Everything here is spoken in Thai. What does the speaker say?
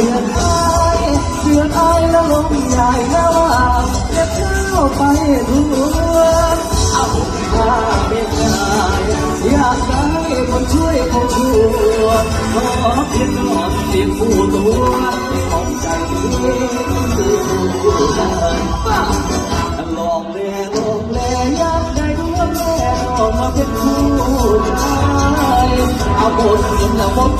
เดือนไปเดือนไอแล้วลมใหญ่แล้วว่าเก็บเข้าไปทั่วเอาผ้าเป็นไงอยากได้คนช่วยคนช่วยขอเพียงนอนเพียงผู้ตัวของใจนี้คือผู้กันลองแลลองแลอยากได้ดวงแม่ออกมาเป็นคู่ใจเอาบทเห็นแล้วผม